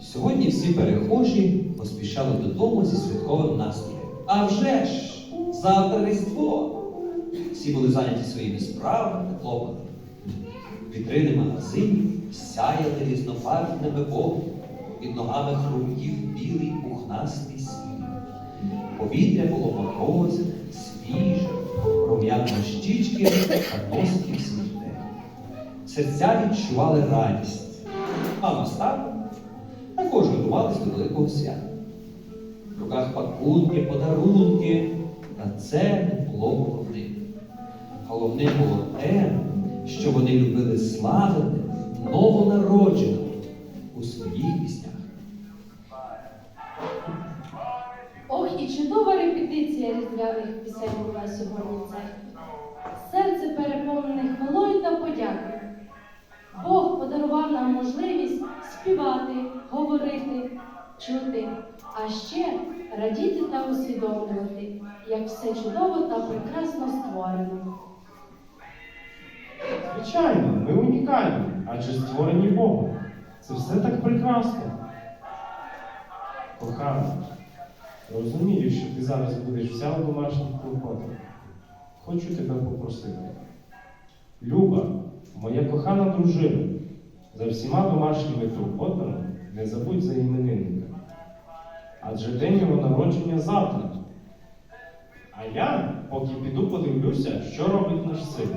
Сьогодні всі перехожі поспішали додому зі святковим настроєм. А вже ж, завтра Різдво. Всі були зайняті своїми справами та клопотами. Вітрини магазинів сяяли різнобарвними вогнями. Під ногами хрумків білий пухнастий сніг. Повітря було морозне, свіже, рум'яно щічки та носків сміхне. Серця відчували радість. Мама стала також готувались до великого свята. В руках пакунки, подарунки, та це не було головним. Головним було те, що вони любили славити новонародженого у своїх піснях. Репетиція різдвяних пісень була сьогодні в церкві. Серце переповнене хвалою та подякою. Бог подарував нам можливість співати, говорити, чути, а ще радіти та усвідомлювати, як все чудово та прекрасно створено. Звичайно, ми унікальні, адже створені Богом. Це все так прекрасно. Кохана, розумію, що ти зараз будеш вся в домашніх клопотах. Хочу тебе попросити. Люба, моя кохана дружина, за всіма домашніми турботами не забудь за іменинника. Адже день його народження завтра. А я поки піду подивлюся, що робить наш син.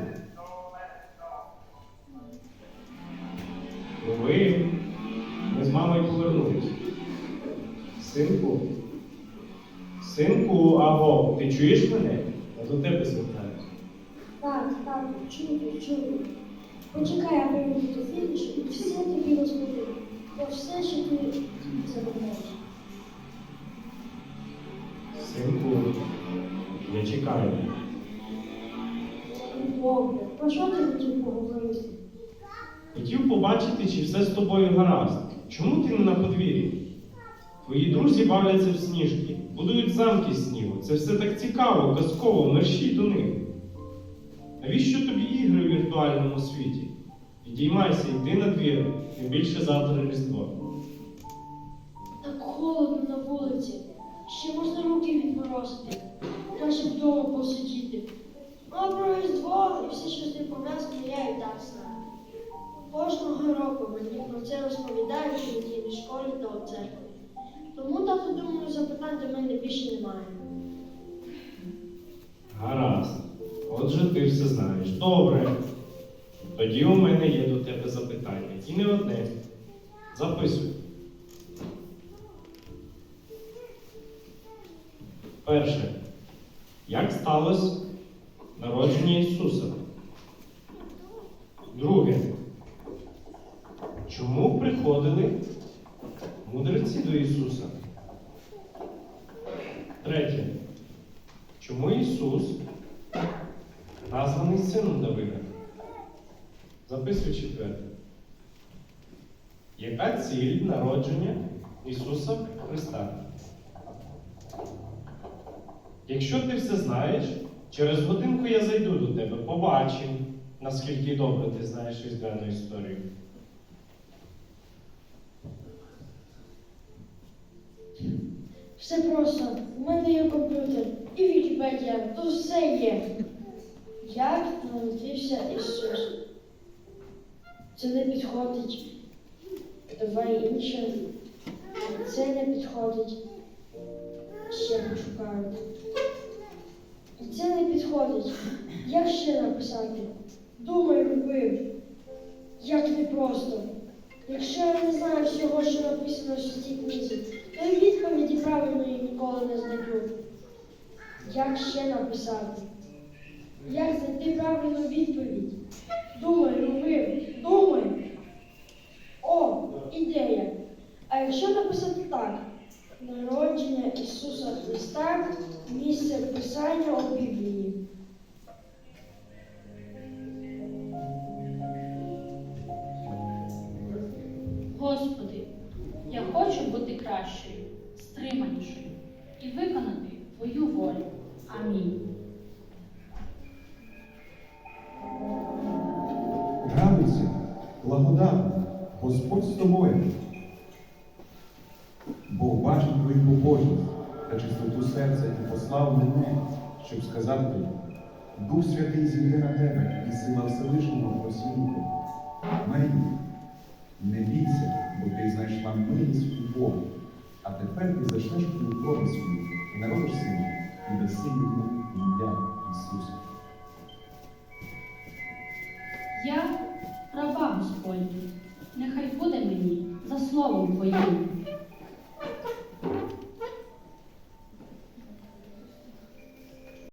Ви, ми з мамою повернулись. Синку, синку, аго, ти чуєш мене? Я до тебе звертаюся. Так, так, чую, чую. Почекай, я прийду до фінішу і все тобі розповім. Про все, що ти забуваєш. Синку, я чекаю. Добре, про що ти хотів поговорити? Хотів побачити, чи все з тобою гаразд. Чому ти не на подвір'ї? Твої друзі бавляться в сніжки, будують замки снігу. Це все так цікаво, казково, мерщій до них. Навіщо тобі ігри в віртуальному світі? Підіймайся, йди на двір, тим більше завтра Різдво. Так холодно на вулиці. Ще можна руки відморозити. Краще вдома посидіти. Ну, про Різдво і все, що з ним пов'язано, я і так знаю. Кожного року мені про це розповідають у недільній школі та у церкві. Запитань до мене більше немає. Гаразд. Отже, ти все знаєш. Добре. Тоді у мене є до тебе запитання. І не одне. Записуй. Перше. Як сталося народження Ісуса? Друге. Чому приходили мудреці до Ісуса? Чому Ісус названий сином Давида? Записуй четверте. Яка ціль народження Ісуса Христа? Якщо ти все знаєш, через годинку я зайду до тебе, побачимо, наскільки добре ти знаєш різдвяну історію. Все просто. У мене є комп'ютер і Вікіпедія, то все є. Як народився Ісус? Це не підходить. Давай інше. Це не підходить. Ще пошукаю. Це не підходить. Як ще написати? Думаю, робив. Як непросто. Якщо я не знаю всього, що написано в цій книзі, то й відповіді правильної ніколи не знайду. Як ще написати? Як знайти правильну відповідь? Думай, робив, думай. О, ідея. А якщо написати так? Народження Ісуса Христа, місце Писання у Біблії. Господи, хоче бути кращою, стриманішою і виконати твою волю. Амінь. Радуйся, благодатна, Господь з тобою. Бог бачить твою побожність та чистоту серця і послав мене, щоб сказати тобі, Дух святий зійде на тебе і сила Всевишнього посінку. Мені, не бійся, бо ти знайшла милість у Бога. А тепер ти зайшлеш у утробу свою і народиш сина, і даси йому ім'я Ісусу. Я раба Господня, нехай буде мені за словом Твоїм.